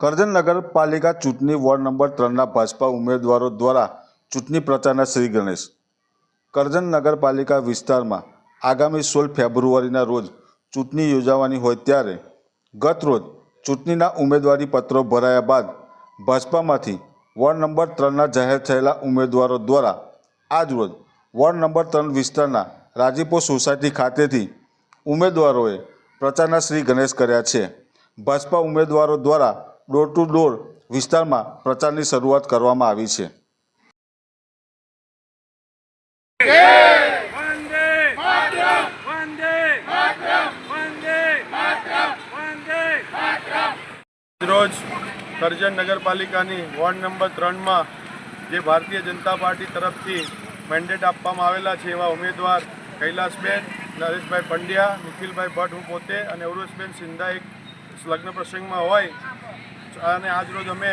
કરજણ નગરપાલિકા ચૂંટણી ward number ત્રણના ભાજપા ઉમેદવારો દ્વારા ચૂંટણી પ્રચારના શ્રી ગણેશ. કરજણ નગરપાલિકા વિસ્તારમાં આગામી સોળ ફેબ્રુઆરીના રોજ ચૂંટણી યોજાવાની હોય ત્યારે ગત રોજ ચૂંટણીના ઉમેદવારી પત્રો ભરાયા બાદ ભાજપામાંથી વોર્ડ નંબર ત્રણના જાહેર થયેલા ઉમેદવારો દ્વારા આજરોજ વોર્ડ નંબર ત્રણ વિસ્તારના રાજીપો સોસાયટી ખાતેથી ઉમેદવારોએ પ્રચારના શ્રી ગણેશ કર્યા છે. ભાજપા ઉમેદવારો દ્વારા ડોર ટુ ડોર વિસ્તારમાં પ્રચારની શરૂઆત કરવામાં આવી છે. રોજ કરજણ નગરપાલિકાની વોર્ડ નંબર ત્રણમાં જે ભારતીય જનતા પાર્ટી તરફથી મેન્ડેટ આપવામાં આવેલા છે એવા ઉમેદવાર કૈલાસબેન, નરેશભાઈ પંડ્યા, નિખિલભાઈ ભટ્ટ હું પોતે અને ઉર્વશબેન સિંધા એક લગ્ન પ્રસંગમાં હોય અને આજરોજ અમે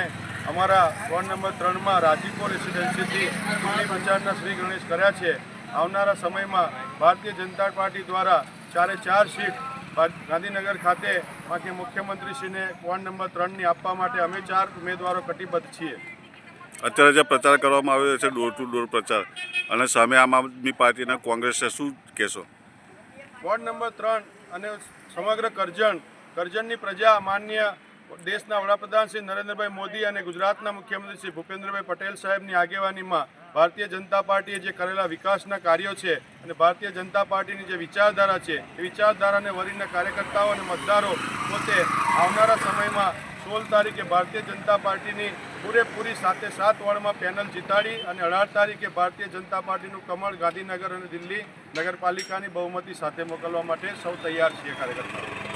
અમારા વોર્ડ નંબર ત્રણમાં રાજીપો રેસિડેન્સીથી ચૂંટણી પ્રચારના શ્રી ગણેશ કર્યા છે. આવનારા સમયમાં ભારતીય જનતા પાર્ટી દ્વારા ચારે ચાર સીટ ગાંધીનગર ખાતે બાકી મુખ્યમંત્રીશ્રીને વોર્ડ નંબર ત્રણની આપવા માટે અમે ચાર ઉમેદવારો કટિબદ્ધ છીએ. અત્યારે જે પ્રચાર કરવામાં આવ્યો છે ડોર ટુ ડોર પ્રચાર અને સામે આમ આદમી પાર્ટીના કોંગ્રેસે શું કહેશો? વોર્ડ નંબર ત્રણ અને સમગ્ર કરજણ કરજણની પ્રજા માન્ય દેશના વડાપ્રધાન શ્રી નરેન્દ્રભાઈ મોદી અને ગુજરાતના મુખ્યમંત્રી શ્રી ભૂપેન્દ્રભાઈ પટેલ સાહેબની આગેવાનીમાં ભારતીય જનતા પાર્ટીએ જે કરેલા વિકાસના કાર્યો છે અને ભારતીય જનતા પાર્ટીની જે વિચારધારા છે, એ વિચારધારાને વરીના કાર્યકર્તાઓ અને મતદારો પોતે આવનારા સમયમાં સોળ તારીખે ભારતીય જનતા પાર્ટીની પૂરેપૂરી સાથે સાત વોર્ડમાં પેનલ જીતાડી અને અઢાર તારીખે ભારતીય જનતા પાર્ટીનું કમળ ગાંધીનગર અને દિલ્હી નગરપાલિકાની બહુમતી સાથે મોકલવા માટે સૌ તૈયાર છીએ કાર્યકર્તાઓ.